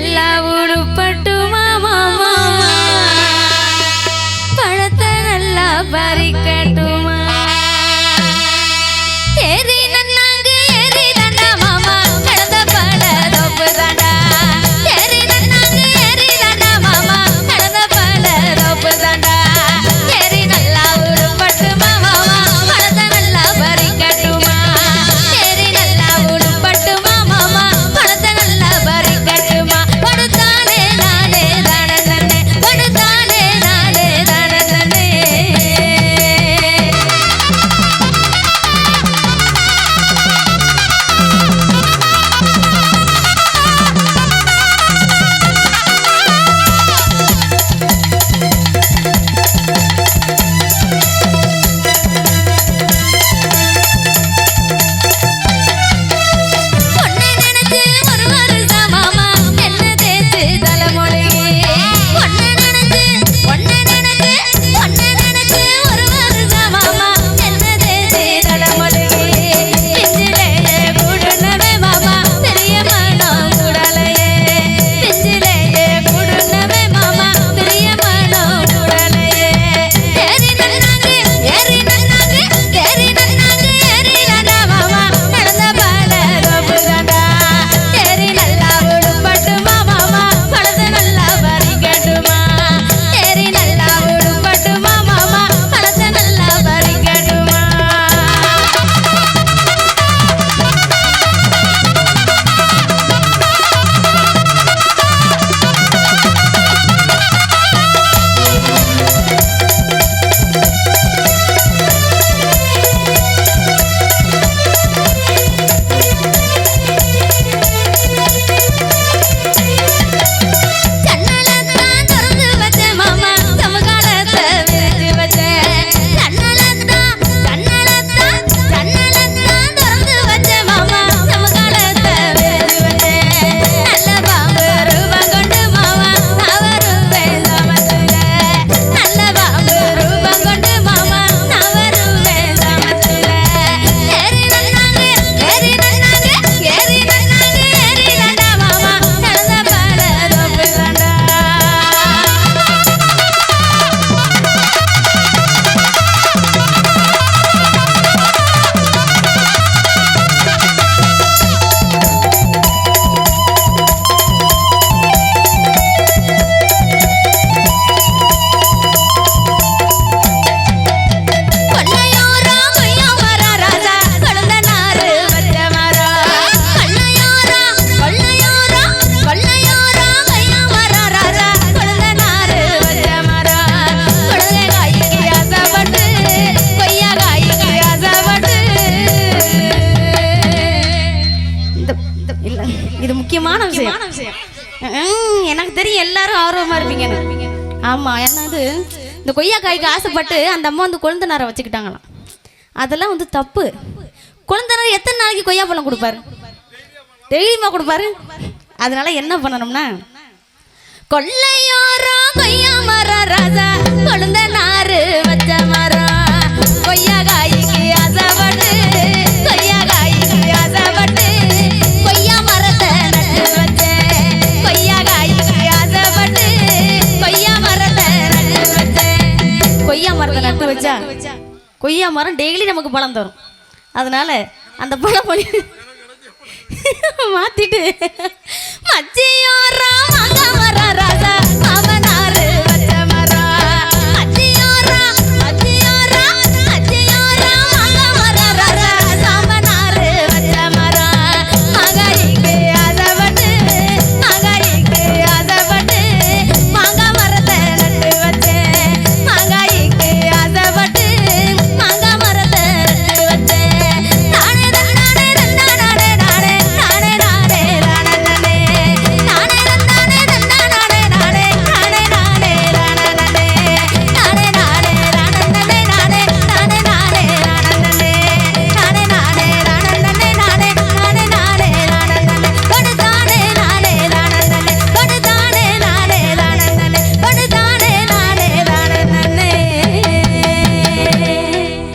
love voz. ஆமாம் என்னது இந்த கொய்யாக்காய்க்கு ஆசைப்பட்டு அந்த அம்மா வந்து கொழுந்தனாரை வச்சுக்கிட்டாங்களாம். அதெல்லாம் வந்து தப்பு. கொழுந்தனார் எத்தனை நாளைக்கு கொய்யா பழம் கொடுப்பாரு? டெய்லியுமா கொடுப்பாரு? அதனால என்ன பண்ணணும்னா கொள்ளையோரம் கொய்யா மரம் ராஜா கொழுந்த நாறு வச்ச மரம். கொய்யா மரம் டெய்லி நமக்கு பழம் தரும். அதனால அந்த பழம் பண்ணி மாத்திட்டு மச்சியோரம்